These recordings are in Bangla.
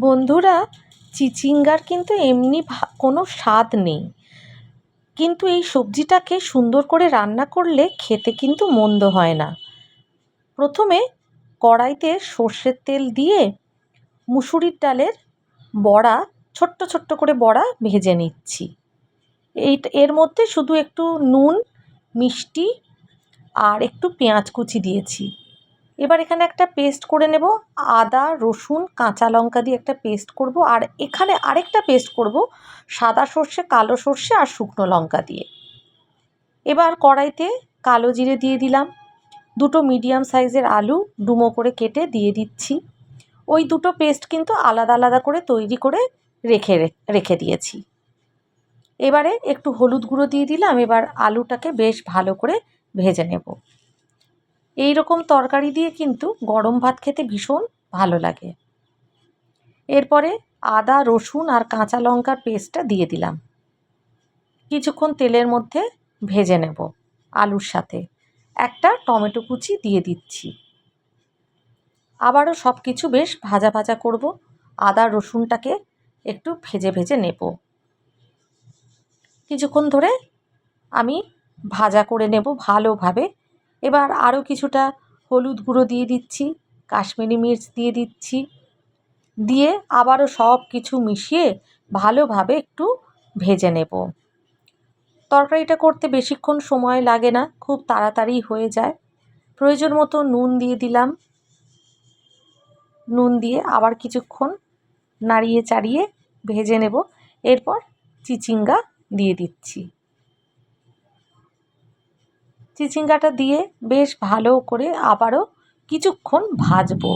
বন্ধুরা, চিচিঙ্গার কিন্তু এমনি কোনো স্বাদ নেই। কিন্তু এই সবজিটাকে সুন্দর করে রান্না করলে খেতে কিন্তু মন্দ হয় না। প্রথমে কড়াইতে সর্ষের তেল দিয়ে মুসুরির ডালের বড়া, ছোট্ট ছোট্ট করে বড়া ভেজে নিচ্ছি। এই এর মধ্যে শুধু একটু নুন, মিষ্টি আর একটু পেঁয়াজ কুচি দিয়েছি। এবার এখানে একটা পেস্ট করে নেব। আদা, রসুন, কাঁচা লঙ্কা দিয়ে একটা পেস্ট করব। আর এখানে আরেকটা পেস্ট করব, সাদা সর্ষে, কালো সর্ষে আর শুকনো লঙ্কা দিয়ে। এবার কড়াইতে কালো জিরে দিয়ে দিলাম। দুটো মিডিয়াম সাইজের আলু ডুমো করে কেটে দিয়ে দিচ্ছি। ওই দুটো পেস্ট কিন্তু আলাদা আলাদা করে তৈরি করে রেখে রেখে দিয়েছি। এবারে একটু হলুদ গুঁড়ো দিয়ে দিলাম। এবার আলুটাকে বেশ ভালো করে ভেজে নেব। এই রকম তরকারি দিয়ে কিন্তু গরম ভাত খেতে ভীষণ ভালো লাগে। এরপরে আদা, রসুন আর কাঁচা লঙ্কার পেস্টটা দিয়ে দিলাম। কিছুক্ষণ তেলের মধ্যে ভেজে নেব আলুর সাথে। একটা টমেটো কুচি দিয়ে দিচ্ছি। আবারও সব কিছু বেশ ভাজা ভাজা করব। আদা, রসুনটাকে একটু ভেজে ভেজে নেব। কিছুক্ষণ ধরে আমি ভাজা করে নেব ভালোভাবে। এবার আরও কিছুটা হলুদ গুঁড়ো দিয়ে দিচ্ছি, কাশ্মীরি মির্চ দিয়ে দিচ্ছি। দিয়ে আবারও সব কিছু মিশিয়ে ভালোভাবে একটু ভেজে নেব। তরকারিটা করতে বেশিক্ষণ সময় লাগে না, খুব তাড়াতাড়ি হয়ে যায়। প্রয়োজন মতো নুন দিয়ে দিলাম। নুন দিয়ে আবার কিছুক্ষণ নাড়িয়ে চাড়িয়ে ভেজে নেব। এরপর চিচিঙ্গা দিয়ে দিচ্ছি। চিচিঙ্গাটা দিয়ে বেশ ভালো করে আবারও কিছুক্ষণ ভাজবো।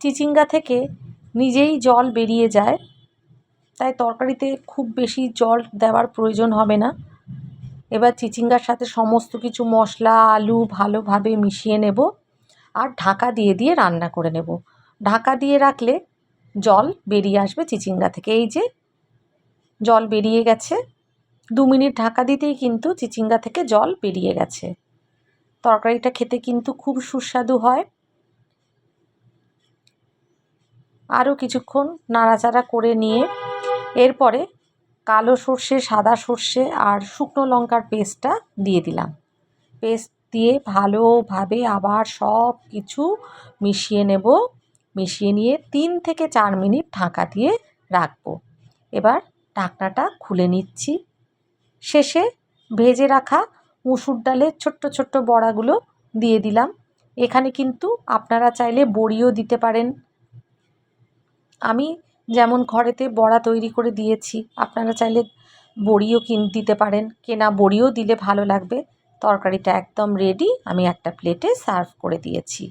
চিচিঙ্গা থেকে নিজেই জল বেরিয়ে যায়, তাই তরকারিতে খুব বেশি জল দেওয়ার প্রয়োজন হবে না। এবার চিচিঙ্গার সাথে সমস্ত কিছু মশলা, আলু ভালোভাবে মিশিয়ে নেব আর ঢাকা দিয়ে দিয়ে রান্না করে নেব। ঢাকা দিয়ে রাখলে জল বেরিয়ে আসবে চিচিঙ্গা থেকে। এই যে জল বেরিয়ে গেছে দু মিনিট ঢাকা দিতেই কিন্তু চিচিঙ্গা থেকে জল বেরিয়ে গেছে। তরকারিটা খেতে কিন্তু খুব সুস্বাদু হয়। আরও কিছুক্ষণ নাড়াচাড়া করে নিয়ে এরপরে কালো সর্ষে, সাদা সর্ষে আর শুকনো লঙ্কার পেস্টটা দিয়ে দিলাম। পেস্ট দিয়ে ভালোভাবে আবার সব কিছু মিশিয়ে নেব। মিশিয়ে নিয়ে তিন থেকে চার মিনিট ঢাকা দিয়ে রাখব। এবার ঢাকনাটা খুলে নিচ্ছি। শেষে ভেজে রাখা মুসুর ডালের ছোট্ট ছোট্ট বড়াগুলো দিয়ে দিলাম। এখানে কিন্তু আপনারা চাইলে বড়িও দিতে পারেন। আমি যেমন ঘরেতে বড়া তৈরি করে দিয়েছি, আপনারা চাইলে বড়িও কিন, দিতে পারেন। কেনা বড়িও দিলে ভালো লাগবে। তরকারিটা একদম রেডি আমি একটা প্লেটে সার্ভ করে দিয়েছি।